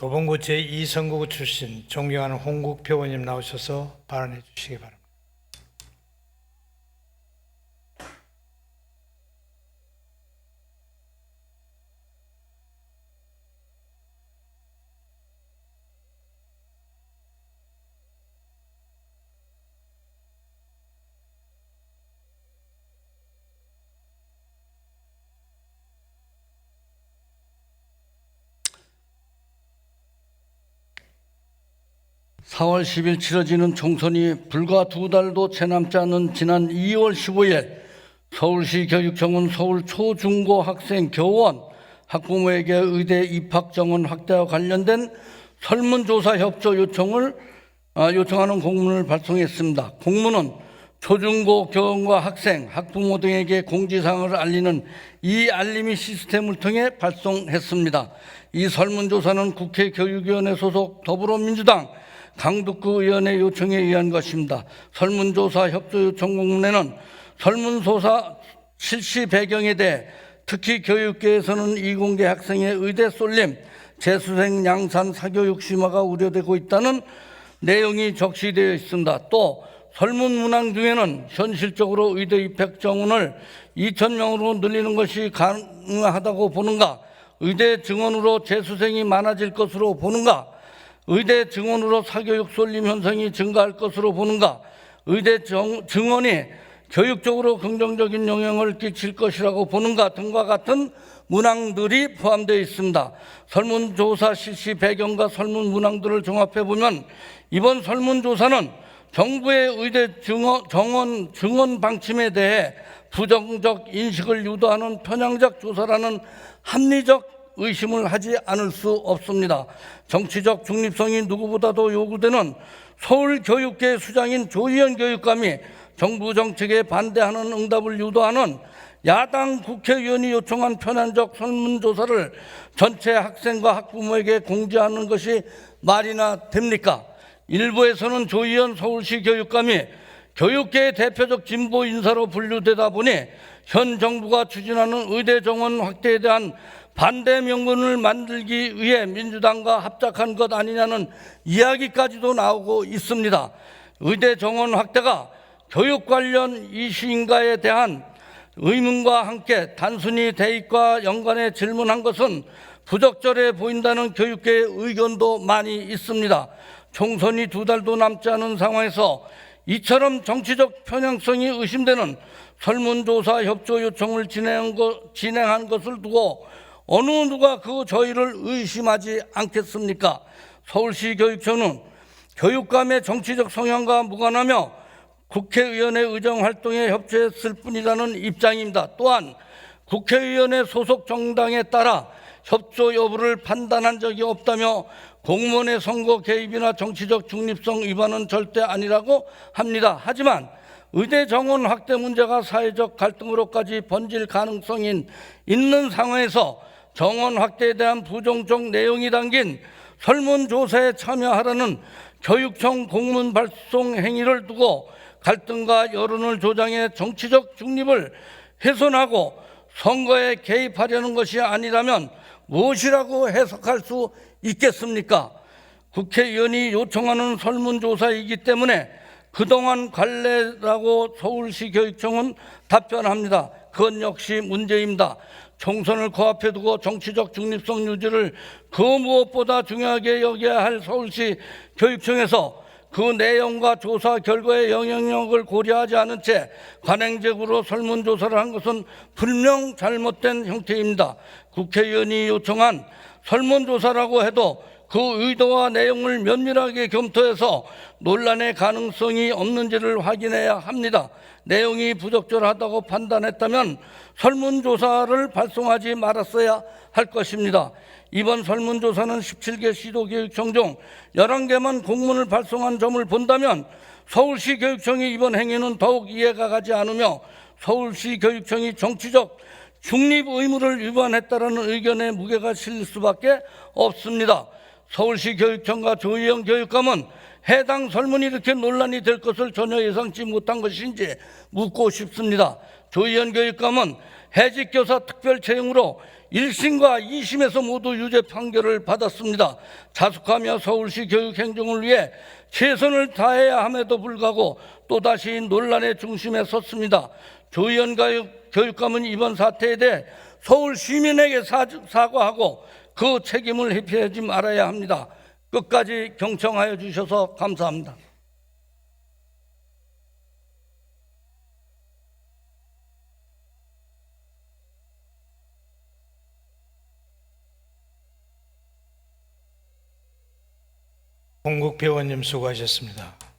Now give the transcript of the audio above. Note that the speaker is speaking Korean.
도봉구 제2선거구 출신 존경하는 홍국 표원님 나오셔서 발언해 주시기 바랍니다. 사월 10일 치러지는 총선이 불과 두 달도 채 남지 않은 지난 2월 15일 서울시 교육청은 서울 초중고 학생 교원 학부모에게 의대 입학 정원 확대와 관련된 설문조사 협조 요청을 아, 요청하는 공문을 발송했습니다. 공문은 초중고 교원과 학생, 학부모 등에게 공지사항을 알리는 이 알림이 시스템을 통해 발송했습니다. 이 설문조사는 국회 교육위원회 소속 더불어민주당 강북구 의원의 요청에 의한 것입니다. 설문조사 협조 요청 공문에는 설문조사 실시 배경에 대해 특히 교육계에서는 이공계 학생의 의대 쏠림, 재수생 양산 사교육 심화가 우려되고 있다는 내용이 적시되어 있습니다. 또 설문 문항 중에는 현실적으로 의대 입학 정원을 2천 명으로 늘리는 것이 가능하다고 보는가? 의대 증원으로 재수생이 많아질 것으로 보는가? 의대 증원으로 사교육 쏠림 현상이 증가할 것으로 보는가? 의대 정, 증원이 교육적으로 긍정적인 영향을 끼칠 것이라고 보는가 등과 같은 문항들이 포함되어 있습니다. 설문조사 실시 배경과 설문 문항들을 종합해 보면 이번 설문조사는 정부의 의대 증원, 정원 증원 방침에 대해 부정적 인식을 유도하는 편향적 조사라는 합리적 의심을 하지 않을 수 없습니다. 정치적 중립성이 누구보다도 요구되는 서울교육계 수장인 조희연 교육감이 정부 정책에 반대하는 응답을 유도하는 야당 국회의원이 요청한 편향적 설문조사를 전체 학생과 학부모에게 공지하는 것이 말이나 됩니까? 일부에서는 조희연 서울시 교육감이 교육계의 대표적 진보 인사로 분류되다 보니 현 정부가 추진하는 의대 정원 확대에 대한 반대 명분을 만들기 위해 민주당과 합작한 것 아니냐는 이야기까지도 나오고 있습니다. 의대 정원 확대가 교육 관련 이슈인가에 대한 의문과 함께 단순히 대입과 연관해 질문한 것은 부적절해 보인다는 교육계의 의견도 많이 있습니다. 총선이 두 달도 남지 않은 상황에서 이처럼 정치적 편향성이 의심되는 설문조사 협조 요청을 진행한, 것, 진행한 것을 두고 어느 누가 그 저희를 의심하지 않겠습니까? 서울시 교육청은 교육감의 정치적 성향과 무관하며 국회의원의 의정 활동에 협조했을 뿐이라는 입장입니다. 또한 국회의원의 소속 정당에 따라 협조 여부를 판단한 적이 없다며 공무원의 선거 개입이나 정치적 중립성 위반은 절대 아니라고 합니다. 하지만 의대 정원 확대 문제가 사회적 갈등으로까지 번질 가능성이 있는 상황에서 정원 확대에 대한 부정적 내용이 담긴 설문조사에 참여하라는 교육청 공문 발송 행위를 두고 갈등과 여론을 조장해 정치적 중립을 훼손하고 선거에 개입하려는 것이 아니라면 무엇이라고 해석할 수 있겠습니까? 국회의원이 요청하는 설문조사이기 때문에 그동안 관례라고 서울시 교육청은 답변합니다. 그건 역시 문제입니다. 총선을 코앞에 두고 정치적 중립성 유지를 그 무엇보다 중요하게 여겨야 할 서울시 교육청에서 그 내용과 조사 결과의 영향력을 고려하지 않은 채 관행적으로 설문조사를 한 것은 분명 잘못된 형태입니다. 국회의원이 요청한 설문조사라고 해도 그 의도와 내용을 면밀하게 검토해서 논란의 가능성이 없는지를 확인해야 합니다. 내용이 부적절하다고 판단했다면 설문조사를 발송하지 말았어야 할 것입니다. 이번 설문조사는 17개 시도교육청 중 11개만 공문을 발송한 점을 본다면 서울시 교육청이 이번 행위는 더욱 이해가 가지 않으며 서울시 교육청이 정치적 중립 의무를 위반했다라는 의견에 무게가 실릴 수밖에 없습니다. 서울시 교육청과 조희영 교육감은 해당 설문이 이렇게 논란이 될 것을 전혀 예상치 못한 것인지 묻고 싶습니다. 조희연 교육감은 해직교사 특별 채용으로 1심과 2심에서 모두 유죄 판결을 받았습니다. 자숙하며 서울시 교육행정을 위해 최선을 다해야 함에도 불구하고 또다시 논란의 중심에 섰습니다. 조희연 교육- 교육감은 이번 사태에 대해 서울 시민에게 사- 사과하고 그 책임을 회피하지 말아야 합니다. 끝까지 경청하여 주셔서 감사합니다. 홍국 배우님 수고하셨습니다.